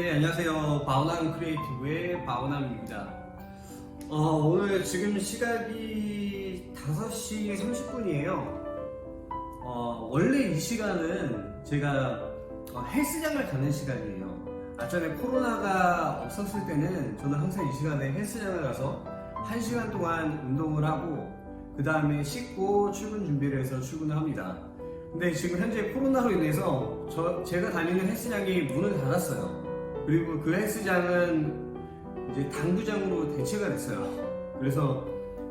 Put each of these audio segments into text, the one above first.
네, 안녕하세요. 바오남 크리에이티브의 바오남입니다. 어, 오늘 지금 시각이 5시 30분이에요. 어, 원래 이 시간은 제가 어, 헬스장을 가는 시간이에요. 아전에 코로나가 없었을 때는 저는 항상 이 시간에 헬스장을 가서 1시간 동안 운동을 하고 그 다음에 씻고 출근 준비를 해서 출근을 합니다. 근데 지금 현재 코로나로 인해서 저, 제가 다니는 헬스장이 문을 닫았어요. 그리고 그 헬스장은 이제 당구장으로 대체가 됐어요. 그래서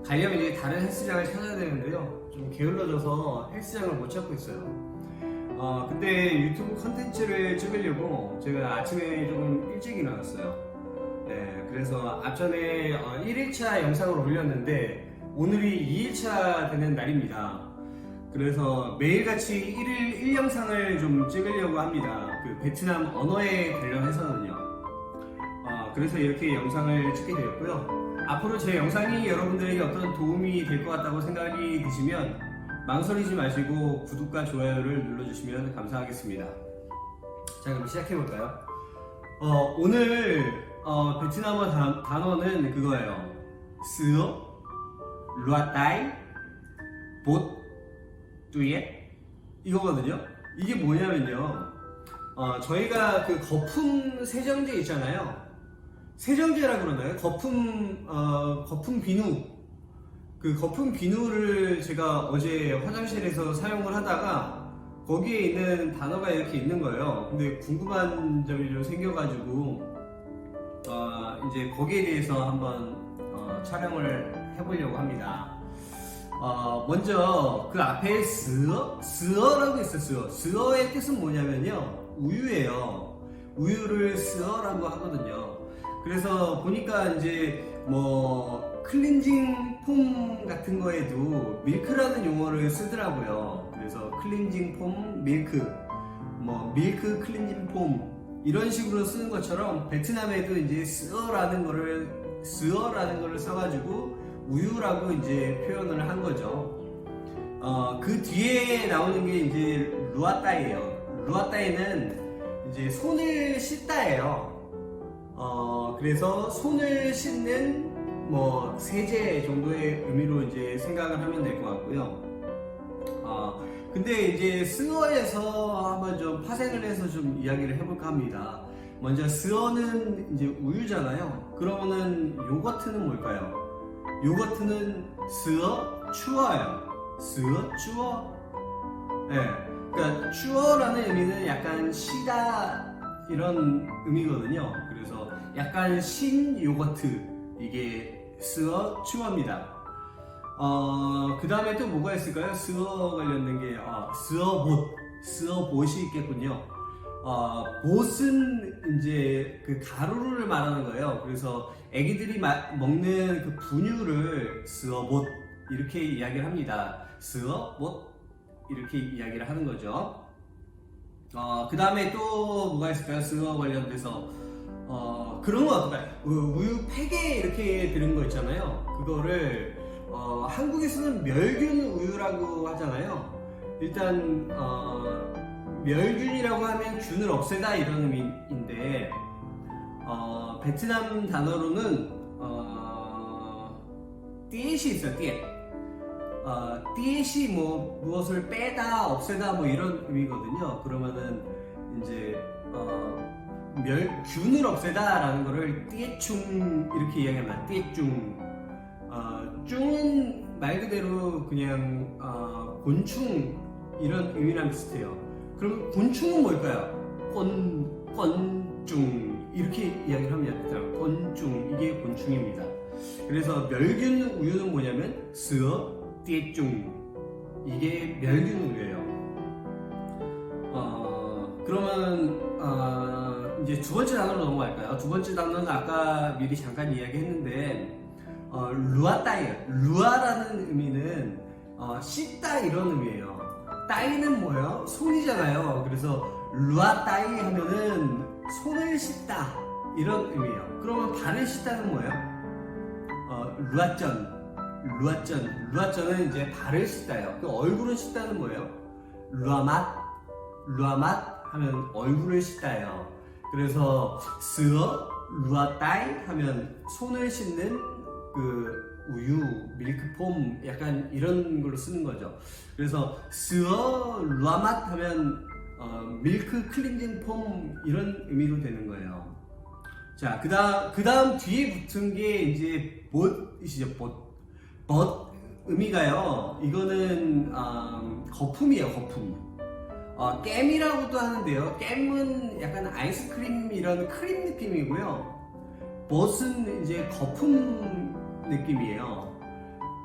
가려면 이제 다른 헬스장을 찾아야 되는데요. 좀 게을러져서 헬스장을 못 찾고 있어요. 어, 근데 유튜브 컨텐츠를 찍으려고 제가 아침에 조금 일찍 일어났어요. 네, 그래서 앞전에 어, 1일차 영상을 올렸는데 오늘이 2일차 되는 날입니다. 그래서 매일같이 1일 1영상을 좀 찍으려고 합니다. 그 베트남 언어에 관련해서는요. 어, 그래서 이렇게 영상을 찍게 되었고요. 앞으로 제 영상이 여러분들에게 어떤 도움이 될 것 같다고 생각이 드시면 망설이지 마시고 구독과 좋아요를 눌러주시면 감사하겠습니다. 자, 그럼 시작해볼까요? 어, 오늘 어, 베트남어 단, 단어는 그거예요. 스어, 루아따이, 봇, 뚜예 이거거든요. 이게 뭐냐면요. 어, 저희가 그 거품 세정제 있잖아요. 세정제라 그러나요? 거품 어, 거품 비누. 그 거품 비누를 제가 어제 화장실에서 사용을 하다가 거기에 있는 단어가 이렇게 있는 거예요. 근데 궁금한 점이 좀 생겨가지고 어, 이제 거기에 대해서 한번 어, 촬영을 해보려고 합니다. 어, 먼저 그 앞에 스어, 스어라고 있어 스어. 스어의 뜻은 뭐냐면요 우유예요. 우유를 스어라고 하거든요. 그래서 보니까 이제 뭐 클렌징 폼 같은 거에도 밀크라는 용어를 쓰더라고요. 그래서 클렌징 폼 밀크, 뭐 밀크 클렌징 폼 이런 식으로 쓰는 것처럼 베트남에도 이제 스어라는 거를 스어라는 거를 써가지고 우유라고 이제 표현을 한 거죠. 어, 그 뒤에 나오는 게 이제 루아따이예요. 루아따이는 이제 손을 씻다예요. 어, 그래서 손을 씻는 뭐 세제 정도의 의미로 이제 생각을 하면 될 것 같고요. 어, 근데 이제 스어에서 한번 좀 파생을 해서 좀 이야기를 해볼까 합니다. 먼저 스어는 이제 우유잖아요. 그러면은 요거트는 뭘까요? 요거트는 스어 추워요. 스어 추워. 예. 네. 그러니까 추워라는 의미는 약간 시다 이런 의미거든요. 그래서 약간 신 요거트 이게 스어 추워입니다. 어, 그 다음에 또 뭐가 있을까요? 스어 관련된 게, 아, 스어 봇, 스어 봇이 있겠군요. 어, 봇은 이제 그 가루를 말하는 거예요. 그래서 애기들이 마- 먹는 그 분유를 스어 봇 이렇게 이야기를 합니다. 스어 봇 이렇게 이야기를 하는 거죠. 어, 그 다음에 또 뭐가 있을까요? 스어 관련돼서 어, 그런 거 어떨까요? 우- 우유 팩에 이렇게 들은 거 있잖아요. 그거를 어, 한국에서는 멸균 우유라고 하잖아요. 일단 어, 멸균이라고 하면 균을 없애다 이런 의미인데 어, 베트남 단어로는 어, 띠엣이 있어요. 띠엣. 어, 띠엣이 뭐 무엇을 빼다 없애다 뭐 이런 의미거든요. 그러면은 이제 어, 멸 균을 없애다 라는 거를 띠엣충 이렇게 이야기합니다. 띠엣충. 어, 쭝은 말 그대로 그냥 어, 곤충 이런 의미랑 비슷해요. 그럼 곤충은 뭘까요? 곤, 곤충 이렇게 이야기를 합니다. 베트남. 곤충 이게 곤충입니다. 그래서 멸균 우유는 뭐냐면 스어 띠에쭝 이게 멸균 우유예요. 어, 그러면 어, 이제 두 번째 단어로 넘어갈까요? 두 번째 단어는 아까 미리 잠깐 이야기했는데 어, 루아따이예요. 루아라는 의미는 어, 씻다 이런 의미예요. 따이는 뭐예요? 손이잖아요. 그래서 루아 따이 하면은 손을 씻다 이런 의미예요. 그러면 발을 씻다는 뭐예요? 어, 루아전, 루아전, 루아전은 이제 발을 씻다예요. 그 얼굴을 씻다는 뭐예요? 루아맛, 루아맛 하면 얼굴을 씻다예요. 그래서 스어 루아따이 하면 손을 씻는 그 우유, 밀크폼 약간 이런 걸로 쓰는 거죠. 그래서 스어 루아맛 하면 어, 밀크 클렌징 폼 이런 의미로 되는 거예요. 자, 그다음 그다음 뒤에 붙은 게 이제. 봇. 봇 의미가요. 이거는 음, 거품이에요. 거품. 어, 겜이라고도 하는데요. 겜은 약간 아이스크림 이런 크림 느낌이고요. 봇은 이제 거품 느낌이에요.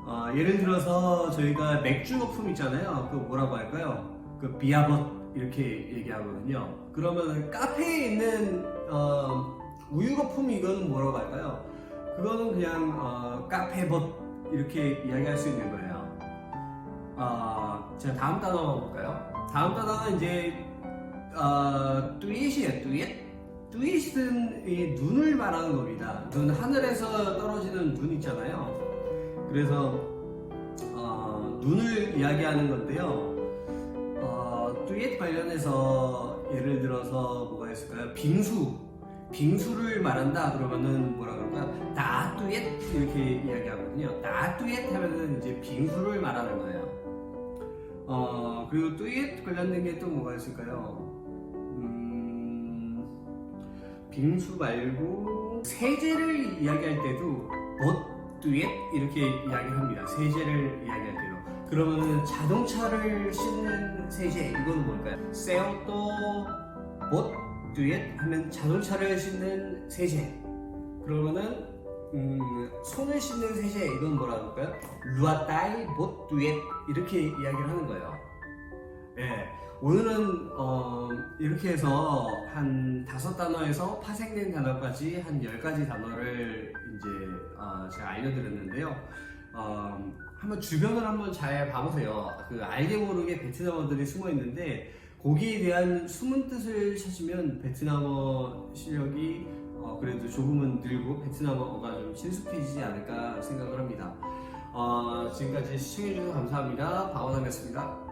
어, 예를 들어서 저희가 맥주 거품 있잖아요. 그 뭐라고 할까요? 그 비아벗 이렇게 얘기하거든요. 그러면 카페에 있는 어, 우유 거품 이거는 뭐라고 할까요? 그거는 그냥 어, 카페벗 이렇게 이야기할 수 있는 거예요. 어, 제가 다음 단어 볼까요? 다음 단어는 이제 어, 뚜잇이에요. 뚜잇. 이 눈을 말하는 겁니다. 눈 하늘에서 떨어지는 눈 있잖아요. 그래서 어, 눈을 이야기하는 건데요. 어, 뚜잇 관련해서 예를 들어서 뭐가 있을까요? 빙수. 빙수를 말한다 그러면은 뭐라 그럴까요? 나 뚜잇 이렇게 이야기하거든요. 나 뚜잇 하면은 이제 빙수를 말하는 거예요. 어 그리고 뚜잇 관련된 게 또 뭐가 있을까요? 빙수 말고 세제를 이야기할 때도 봇 뚜잇 이렇게 이야기합니다. 세제를 이야기할 때도 그러면은 자동차를 씻는 세제 이거는 뭘까요? 봇 뚜잇 하면 자동차를 씻는 세제 그러면은 음, 손을 씻는 세제 이건 뭐라 그럴까요? 루아따이 봇 뚜잇 이렇게 이야기를 하는 거예요. 예, 오늘은 어, 이렇게 해서 한 다섯 단어에서 파생된 단어까지 한 열 가지 단어를 이제 어, 제가 알려드렸는데요. 어, 한번 주변을 한번 잘 봐보세요. 그 알게 모르게 베트남어들이 숨어 있는데 거기에 대한 숨은 뜻을 찾으면 베트남어 실력이 어, 그래도 조금은 늘고 베트남어가 좀 친숙해지지 않을까 생각을 합니다. 어, 지금까지 시청해주셔서 감사합니다. 박원함이었습니다.